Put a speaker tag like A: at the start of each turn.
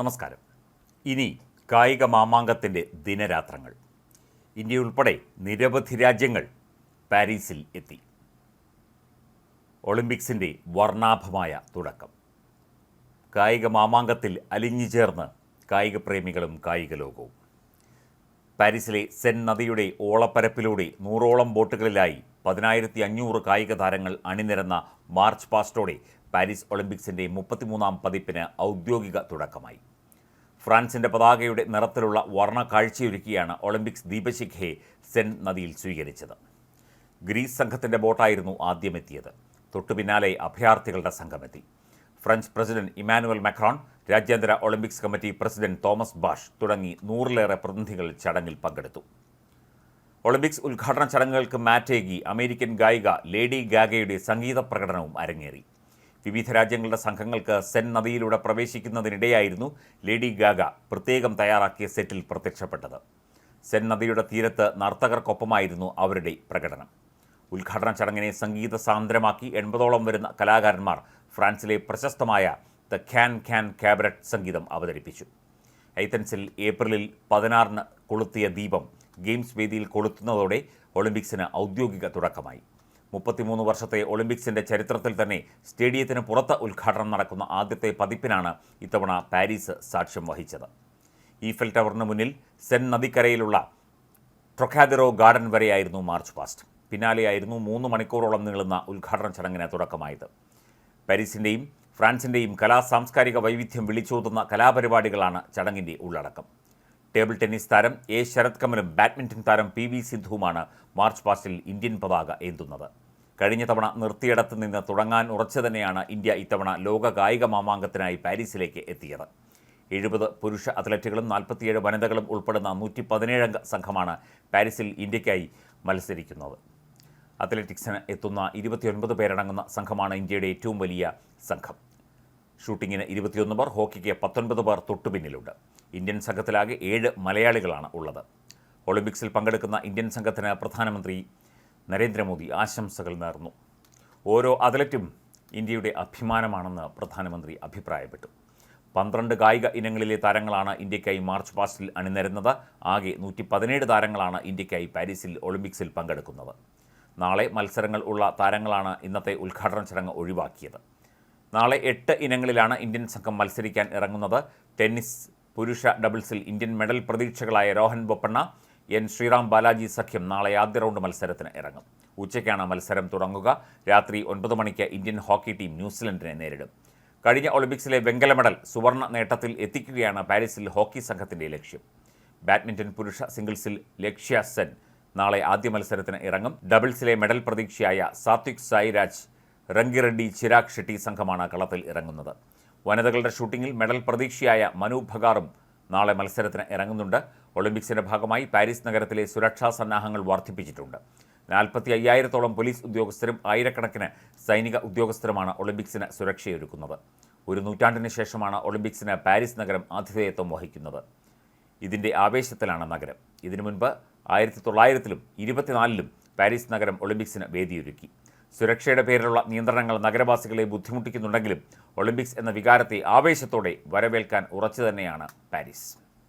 A: നമസ്കാരം. ഇനി കായിക മാമാങ്കത്തിന്റെ ദിനരാത്രങ്ങൾ. ഇന്ത്യ ഉൾപ്പെടെ നിരവധി രാജ്യങ്ങൾ പാരീസിൽ എത്തി. ഒളിമ്പിക്സിന്റെ വർണാഭമായ തുടക്കം. കായിക മാമാങ്കത്തിൽ അലിഞ്ഞു ചേർന്ന് കായിക പ്രേമികളും കായിക ലോകവും. പാരീസിലെ സെൻ നദിയുടെ ഓളപ്പരപ്പിലൂടെ നൂറോളം ബോട്ടുകളിലായി പതിനായിരത്തി അഞ്ഞൂറ് കായിക താരങ്ങൾ അണിനിരന്ന മാർച്ച് പാസ്റ്റോടെ പാരീസ് ഒളിമ്പിക്സിന്റെ മുപ്പത്തിമൂന്നാം പതിപ്പിന് ഔദ്യോഗിക തുടക്കമായി. ഫ്രാൻസിന്റെ പതാകയുടെ നിറത്തിലുള്ള വർണ കാഴ്ചയൊരുക്കിയാണ് ഒളിമ്പിക്സ് ദീപശിഖയെ സെൻ നദിയിൽ സ്വീകരിച്ചത്. ഗ്രീസ് സംഘത്തിന്റെ ബോട്ടായിരുന്നു ആദ്യമെത്തിയത്. തൊട്ടു പിന്നാലെ അഭയാർത്ഥികളുടെ സംഘമെത്തി. ഫ്രഞ്ച് പ്രസിഡന്റ് ഇമാനുവൽ മാക്രോൺ രാജ്യാന്തര Olympics committee president Thomas Bach തുടങ്ങി നൂറിലേറെ പ്രതിനിധികൾ ചടങ്ങിൽ പങ്കെടുത്തു. ഒളിമ്പിക്സ് ഉദ്ഘാടന ചടങ്ങുകൾക്ക് മാറ്റേകി അമേരിക്കൻ ഗായിക ലേഡി ഗാഗയുടെ സംഗീത പ്രകടനവും അരങ്ങേറി. വിവിധ രാജ്യങ്ങളുടെ സംഘങ്ങൾക്ക് സെൻ നദിയിലൂടെ പ്രവേശിക്കുന്നതിനിടെയായിരുന്നു ലേഡി ഗാഗ പ്രത്യേകം തയ്യാറാക്കിയ സെറ്റിൽ പ്രത്യക്ഷപ്പെട്ടത്. സെൻ നദിയുടെ തീരത്ത് നർത്തകർക്കൊപ്പമായിരുന്നു അവരുടെ പ്രകടനം. ഉദ്ഘാടന ചടങ്ങിനെ സംഗീത സാന്ദ്രമാക്കി എൺപതോളം വരുന്ന കലാകാരന്മാർ ഫ്രാൻസിലെ പ്രശസ്തമായ ദ ഖ്യാൻ ഖ്യാൻ കാബററ്റ് സംഗീതം അവതരിപ്പിച്ചു. ഐത്തൻസിൽ ഏപ്രിലിൽ പതിനാറിന് കൊളുത്തിയ ദീപം ഗെയിംസ് വേദിയിൽ കൊളുത്തുന്നതോടെ ഒളിമ്പിക്സിന് ഔദ്യോഗിക തുടക്കമായി. മുപ്പത്തിമൂന്ന് വർഷത്തെ ഒളിമ്പിക്സിന്റെ ചരിത്രത്തിൽ തന്നെ സ്റ്റേഡിയത്തിന് പുറത്ത് ഉദ്ഘാടനം നടക്കുന്ന ആദ്യത്തെ പതിപ്പിനാണ് ഇത്തവണ പാരീസ് സാക്ഷ്യം വഹിച്ചത്. ഈഫൽ ടവറിന് മുന്നിൽ സെൻ നദിക്കരയിലുള്ള ട്രൊക്കാദിറോ ഗാർഡൻ വരെയായിരുന്നു മാർച്ച് പാസ്റ്റ്. പിന്നാലെയായിരുന്നു മൂന്ന് മണിക്കൂറോളം നീളുന്ന ഉദ്ഘാടന ചടങ്ങിന് തുടക്കമായത്. പാരീസിന്റെയും ഫ്രാൻസിന്റെയും കലാ സാംസ്കാരിക വൈവിധ്യം വിളിച്ചോതുന്ന കലാപരിപാടികളാണ് ചടങ്ങിന്റെ ഉള്ളടക്കം. ടേബിൾ ടെന്നീസ് താരം എ. ശരത് കമലും ബാഡ്മിന്റൺ താരം പി. വി. സിന്ധുവുമാണ് മാർച്ച് പാസ്റ്റിൽ ഇന്ത്യൻ പതാക ഏന്തുന്നത്. കഴിഞ്ഞ തവണ നിർത്തിയിടത്ത് നിന്ന് തുടങ്ങാൻ ഉറച്ചു തന്നെയാണ് ഇന്ത്യ ഇത്തവണ ലോക കായിക മാമാങ്കത്തിനായി പാരീസിലേക്ക് എത്തിയത്. എഴുപത് പുരുഷ അത്ലറ്റുകളും നാൽപ്പത്തിയേഴ് വനിതകളും ഉൾപ്പെടുന്ന നൂറ്റി പതിനേഴംഗ സംഘമാണ് പാരീസിൽ ഇന്ത്യക്കായി മത്സരിക്കുന്നത്. അത്ലറ്റിക്സിന് എത്തുന്ന ഇരുപത്തിയൊൻപത് പേരടങ്ങുന്ന സംഘമാണ് ഇന്ത്യയുടെ ഏറ്റവും വലിയ സംഘം. ഷൂട്ടിങ്ങിന് ഇരുപത്തിയൊന്ന് പേർ ഹോക്കിക്ക് പത്തൊൻപത് പേർ തൊട്ടുപിന്നിലുണ്ട്. ഇന്ത്യൻ സംഘത്തിലാകെ ഏഴ് മലയാളികളാണ് ഉള്ളത്. ഒളിമ്പിക്സിൽ പങ്കെടുക്കുന്ന ഇന്ത്യൻ സംഘത്തിന് പ്രധാനമന്ത്രി നരേന്ദ്രമോദി ആശംസകൾ നേർന്നു. ഓരോ അത്ലറ്റും ഇന്ത്യയുടെ അഭിമാനമാണെന്ന് പ്രധാനമന്ത്രി അഭിപ്രായപ്പെട്ടു. പന്ത്രണ്ട് കായിക ഇനങ്ങളിലെ താരങ്ങളാണ് ഇന്ത്യക്കായി മാർച്ച് പാസ്റ്റിൽ അണിനിരുന്നത്. ആകെ നൂറ്റി പതിനേഴ് താരങ്ങളാണ് ഇന്ത്യക്കായി പാരീസിൽ ഒളിമ്പിക്സിൽ പങ്കെടുക്കുന്നത്. നാളെ മത്സരങ്ങൾ ഉള്ള താരങ്ങളാണ് ഇന്നത്തെ ഉദ്ഘാടന ചടങ്ങ് ഒഴിവാക്കിയത്. നാളെ എട്ട് ഇനങ്ങളിലാണ് ഇന്ത്യൻ സംഘം മത്സരിക്കാൻ ഇറങ്ങുന്നത്. ടെന്നീസ് പുരുഷ ഡബിൾസിൽ ഇന്ത്യൻ മെഡൽ പ്രതീക്ഷകളായ രോഹൻ ബൊപ്പണ്ണ എൻ ശ്രീറാം ബാലാജി സഖ്യം നാളെ ആദ്യ റൗണ്ട് മത്സരത്തിന് ഇറങ്ങും. ഉച്ചയ്ക്കാണ് മത്സരം തുടങ്ങുക. രാത്രി ഒൻപത് മണിക്ക് ഇന്ത്യൻ ഹോക്കി ടീം ന്യൂസിലൻഡിനെ നേരിടും. കഴിഞ്ഞ ഒളിമ്പിക്സിലെ വെങ്കല മെഡൽ സുവർണ നേട്ടത്തിൽ എത്തിക്കുകയാണ് പാരീസിൽ ഹോക്കി സംഘത്തിന്റെ ലക്ഷ്യം. ബാഡ്മിന്റൺ പുരുഷ സിംഗിൾസിൽ ലക്ഷ്യ സെൻ നാളെ ആദ്യ മത്സരത്തിന് ഇറങ്ങും. ഡബിൾസിലെ മെഡൽ പ്രതീക്ഷയായ സാത്വിക് സായിരാജ് റംഗിറെഡ്ഡി ചിരാഗ് ഷെട്ടി സംഘമാണ് കളത്തിൽ ഇറങ്ങുന്നത്. വനിതകളുടെ ഷൂട്ടിങ്ങിൽ മെഡൽ പ്രതീക്ഷയായ മനു ഭഗാറും നാളെ മത്സരത്തിന് ഇറങ്ങുന്നുണ്ട്. ഒളിമ്പിക്സിന്റെ ഭാഗമായി പാരീസ് നഗരത്തിലെ സുരക്ഷാ സന്നാഹങ്ങൾ വർദ്ധിപ്പിച്ചിട്ടുണ്ട്. നാൽപ്പത്തി അയ്യായിരത്തോളം പോലീസ് ഉദ്യോഗസ്ഥരും ആയിരക്കണക്കിന് സൈനിക ഉദ്യോഗസ്ഥരുമാണ് ഒളിമ്പിക്സിന് സുരക്ഷയൊരുക്കുന്നത്. ഒരു നൂറ്റാണ്ടിന് ശേഷമാണ് ഒളിമ്പിക്സിന് പാരീസ് നഗരം ആതിഥേയത്വം വഹിക്കുന്നത്. ഇതിന്റെ ആവേശത്തിലാണ് നഗരം. ഇതിനു മുൻപ് ആയിരത്തി തൊള്ളായിരത്തിലും ഇരുപത്തിനാലിലും പാരീസ് നഗരം ഒളിമ്പിക്സിന് വേദിയൊരുക്കി. സുരക്ഷയുടെ പേരിലുള്ള നിയന്ത്രണങ്ങൾ നഗരവാസികളെ ബുദ്ധിമുട്ടിക്കുന്നുണ്ടെങ്കിലും ഒളിമ്പിക്സ് എന്ന വികാരത്തെ ആവേശത്തോടെ വരവേൽക്കാൻ ഉറച്ചു തന്നെയാണ് പാരീസ്.